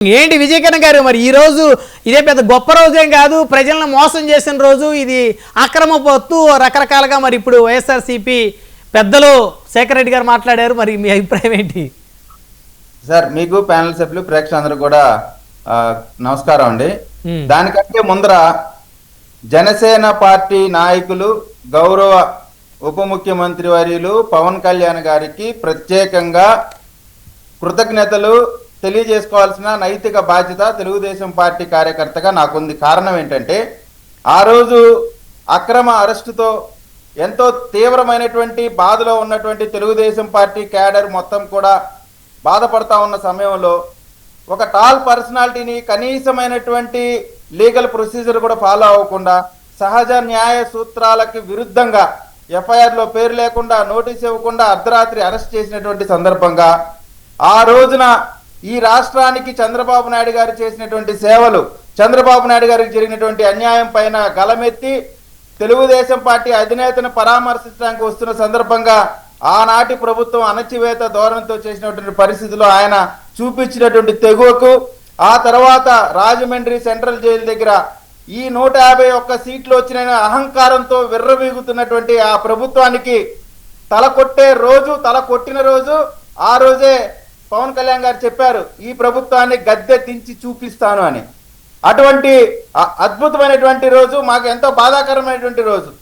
ఏంటి విజయకరణ్ గారు? మరి ఈ రోజు ఇదే పెద్ద గొప్ప రోజేం కాదు ప్రజలను మోసం చేసిన రోజు ఇది అక్రమ పొత్తు రకరకాలుగా మరి ఇప్పుడు వైఎస్ఆర్సీపీ పెద్దలు శేఖర్ రెడ్డి గారు మాట్లాడారు. మరి మీ అభిప్రాయం ఏంటి? సార్ మీకు ప్యానల్ సభ్యులు ప్రేక్షకులందరూ కూడా ఆ, నమస్కారం అండి. దానికంటే ముందర జనసేన పార్టీ నాయకులు గౌరవ ఉప ముఖ్యమంత్రి వర్యులు పవన్ కళ్యాణ్ గారికి ప్రత్యేకంగా కృతజ్ఞతలు తెలియజేసుకోవాల్సిన నైతిక బాధ్యత తెలుగుదేశం పార్టీ కార్యకర్తగా నాకుంది. కారణం ఏంటంటే ఆ రోజు అక్రమ అరెస్టుతో ఎంతో తీవ్రమైనటువంటి బాధలో ఉన్నటువంటి తెలుగుదేశం పార్టీ క్యాడర్ మొత్తం కూడా బాధపడతా ఉన్న సమయంలో ఒక టాల్ పర్సనాలిటీని కనీసమైనటువంటి లీగల్ ప్రొసీజర్ కూడా ఫాలో అవ్వకుండా సహజ న్యాయ సూత్రాలకి విరుద్ధంగా ఎఫ్ఐఆర్లో పేరు లేకుండా నోటీస్ ఇవ్వకుండా అర్ధరాత్రి అరెస్ట్ చేసినటువంటి సందర్భంగా ఆ రోజున ఈ రాష్ట్రానికి చంద్రబాబు నాయుడు గారు చేసినటువంటి సేవలు చంద్రబాబు నాయుడు గారికి జరిగినటువంటి అన్యాయం పైన గలమెత్తి తెలుగుదేశం పార్టీ అధినేతను పరామర్శించడానికి వస్తున్న సందర్భంగా ఆనాటి ప్రభుత్వం అణచివేత ధోరణితో చేసినటువంటి పరిస్థితిలో ఆయన చూపించినటువంటి తెగువకు ఆ తర్వాత రాజమండ్రి సెంట్రల్ జైలు దగ్గర ఈ నూట యాభై ఒక్క సీట్లు వచ్చిన అహంకారంతో విర్రవీగుతున్నటువంటి ఆ ప్రభుత్వానికి తల కొట్టే రోజు తల కొట్టిన రోజు ఆ రోజే పవన్ కళ్యాణ్ గారు చెప్పారు ఈ ప్రభుత్వాన్ని గద్దె దించి చూపిస్తాను అని. అటువంటి అ- అద్భుతమైనటువంటి రోజు మాకు ఎంతో బాధాకరమైనటువంటి రోజు.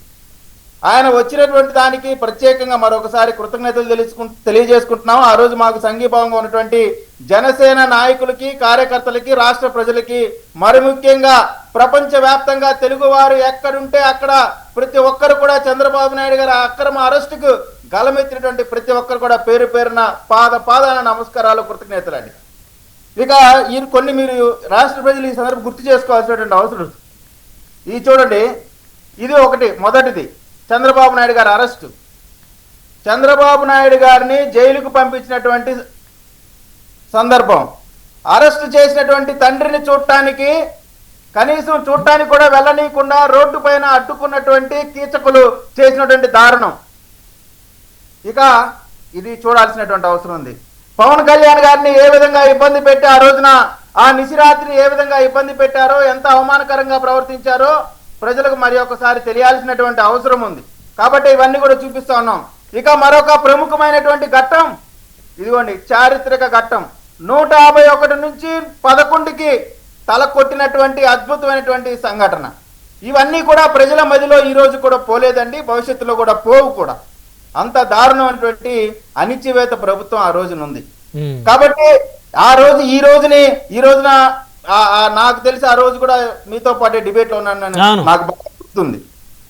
ఆయన వచ్చినటువంటి దానికి ప్రత్యేకంగా మరొకసారి కృతజ్ఞతలు తెలుసుకు తెలియజేసుకుంటున్నాం ఆ రోజు మాకు సంఘీభావంగా ఉన్నటువంటి జనసేన నాయకులకి కార్యకర్తలకి రాష్ట్ర ప్రజలకి మరి ముఖ్యంగా ప్రపంచ వ్యాప్తంగా తెలుగువారు ఎక్కడుంటే అక్కడ ప్రతి ఒక్కరు కూడా చంద్రబాబు నాయుడు గారి అక్రమ అరెస్టుకు గలమెత్తినటువంటి ప్రతి ఒక్కరు కూడా పేరు పేరున పాద పాదాన నమస్కారాలు కృతజ్ఞతలండి. ఇక ఈ కొన్ని మీరు రాష్ట్ర ప్రజలు ఈ సందర్భం గుర్తు చేసుకోవాల్సినటువంటి అవసరం ఇది చూడండి ఇది ఒకటి మొదటిది. చంద్రబాబు నాయుడు గారి అరెస్టు. చంద్రబాబు నాయుడు గారిని జైలుకు పంపించినటువంటి సందర్భం. అరెస్ట్ చేసినటువంటి తండ్రిని చూడటానికి కనీసం చూడటానికి కూడా వెళ్ళనీయకుండా రోడ్డు పైన అడ్డుకున్నటువంటి కీచకులు చేసినటువంటి దారుణం. ఇక ఇది చూడాల్సినటువంటి అవసరం ఉంది. పవన్ కళ్యాణ్ గారిని ఏ విధంగా ఇబ్బంది పెట్టి ఆ రోజున ఆ నిశిరాత్రి ఏ విధంగా ఇబ్బంది పెట్టారో ఎంత అవమానకరంగా ప్రవర్తించారో ప్రజలకు మరి ఒకసారి తెలియాల్సినటువంటి అవసరం ఉంది. కాబట్టి ఇవన్నీ కూడా చూపిస్తా ఉన్నాం. ఇక మరొక ప్రముఖమైనటువంటి ఘట్టం. ఇదిగోండి చారిత్రక ఘట్టం. నూట యాభై ఒకటి నుంచి పదకొండుకి తల కొట్టినటువంటి అద్భుతమైనటువంటి సంఘటన. ఇవన్నీ కూడా ప్రజల మధ్యలో ఈ రోజు కూడా పోలేదండి భవిష్యత్తులో కూడా పోవు కూడా. అంత దారుణమైనటువంటి అణిచివేత ప్రభుత్వం ఆ రోజున ఉంది. కాబట్టి ఆ రోజు ఈ రోజుని ఈ రోజున నాకు తెలిసి ఆ రోజు కూడా మీతో పాటు డిబేట్లో ఉన్నాను. నాకు బాగా గుర్తుంది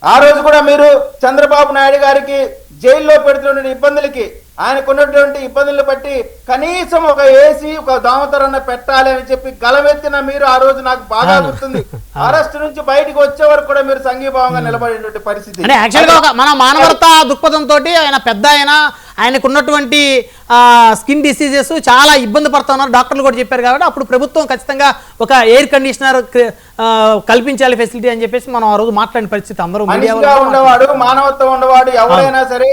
ఆ రోజు కూడా మీరు చంద్రబాబు నాయుడు గారికి జైల్లో పెడుతున్న ఇబ్బందులకి ఆయనకు ఉన్నటువంటి ఇబ్బందులు బట్టి కనీసం ఒక ఏసీ ఒక దోమతరన్న పెట్టాలి అని చెప్పి గలమెత్తిన మీరు ఆ రోజు నాకు బాగా. గుర్తుంది. అరెస్ట్ నుంచి బయటికి వచ్చే వరకు కూడా మీరు సంఘీభావంగా నిలబడేటువంటి పరిస్థితి. అంటే యాక్చువల్గా ఒక మన మానవతా దృక్పథంతో ఆయన పెద్ద ఆయన ఆయనకు ఉన్నటువంటి స్కిన్ డిసీజెస్ చాలా ఇబ్బంది పడుతున్నారు డాక్టర్లు కూడా చెప్పారు కాబట్టి అప్పుడు ప్రభుత్వం ఖచ్చితంగా ఒక ఎయిర్ కండిషనర్ కల్పించాలి ఫెసిలిటీ అని చెప్పేసి మనం ఆ రోజు మాట్లాడిన పరిస్థితి అందరూ ఉండేవాడు మానవత్వం ఉండేవాడు ఎవరైనా సరే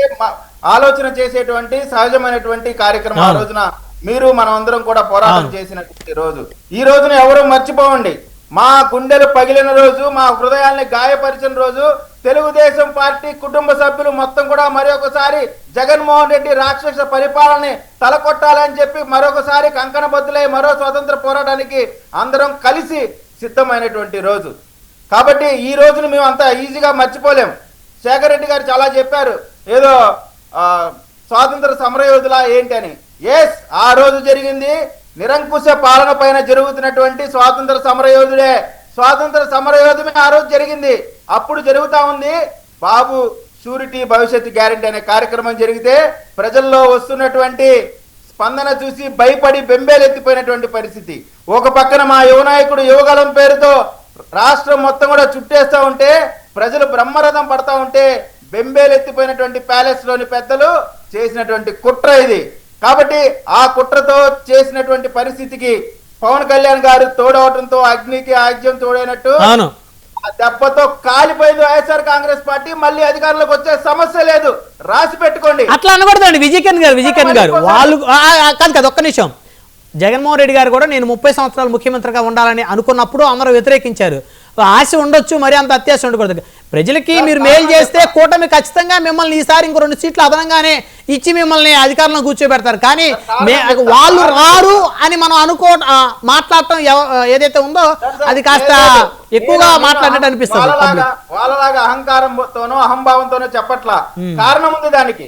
ఆలోచన చేసేటువంటి సహజమైనటువంటి కార్యక్రమం ఆ. రోజున మీరు మనం అందరం కూడా పోరాటం. చేసినటువంటి రోజు. ఈ రోజున ఎవరు మర్చిపోవండి. మా గుండెలు పగిలిన రోజు మా హృదయాల్ని గాయపరిచిన రోజు తెలుగుదేశం పార్టీ కుటుంబ సభ్యులు మొత్తం కూడా మరొకసారి జగన్మోహన్ రెడ్డి రాక్షస పరిపాలనని తలకొట్టాలని చెప్పి మరొకసారి కంకణబద్దులై మరో స్వతంత్ర పోరాటానికి అందరం కలిసి సిద్ధమైనటువంటి రోజు. కాబట్టి ఈ రోజును మేము అంత ఈజీగా మర్చిపోలేం. శేఖర్ రెడ్డి గారు చాలా చెప్పారు. ఏదో స్వాతంత్ర సమరయోధులా ఏంటి అని ఎస్ ఆ రోజు జరిగింది నిరంకుశ పాలన పైన జరుగుతున్నటువంటి స్వాతంత్ర సమరయోధుడే. స్వాతంత్ర సమరయోధుమే ఆ రోజు జరిగింది. అప్పుడు జరుగుతూ ఉంది బాబు షూరిటీ భవిష్యత్తు గ్యారెంటీ అనే కార్యక్రమం జరిగితే ప్రజల్లో వస్తున్నటువంటి స్పందన చూసి భయపడి బెంబేలెత్తిపోయినటువంటి పరిస్థితి. ఒక పక్కన మా యువనాయకుడు యువగలం పేరుతో రాష్ట్రం మొత్తం కూడా చుట్టేస్తూ ఉంటే ప్రజలు బ్రహ్మరథం పడతా ఉంటే బెంబేలెత్తిపోయినటువంటి ప్యాలెస్లోని పెద్దలు చేసినటువంటి కుట్ర ఇది. కాబట్టి ఆ కుట్రతో చేసినటువంటి పరిస్థితికి పవన్ కళ్యాణ్ గారు తోడవటంతో అగ్నికి ఆజ్యం తోడైనట్టు దెబ్బతో కాలిపోయింది వైఎస్ఆర్ కాంగ్రెస్ పార్టీ. మళ్ళీ అధికారంలోకి వచ్చే సమస్య లేదు. రాసి పెట్టుకోండి. అట్లా అనకూడదండి విజయకరణ్ గారు విజయకరణ్ గారు. వాళ్ళు కాదు కాదు ఒక్క నిమిషం. జగన్మోహన్ రెడ్డి గారు కూడా నేను ముప్పై సంవత్సరాలు ముఖ్యమంత్రిగా ఉండాలని అనుకున్నప్పుడు అందరూ వ్యతిరేకించారు. ఆశ ఉండొచ్చు మరి అంత అత్యాశ ఉండకూడదు. ప్రజలకి మీరు మేలు చేస్తే కూటమి ఖచ్చితంగా మిమ్మల్ని ఈసారి ఇంకో రెండు సీట్లు అదనంగానే ఇచ్చి మిమ్మల్ని అధికారంలో కూర్చోబెడతారు. కానీ వాళ్ళు రారు అని మనం అనుకో మాట్లాడటం ఏదైతే ఉందో అది కాస్త ఎక్కువగా మాట్లాడినట్టు అనిపిస్తుంది వాళ్ళలాగా అహంకారంతోనో అహంభావంతోనో చెప్పట్లా. కారణం ఉంది దానికి.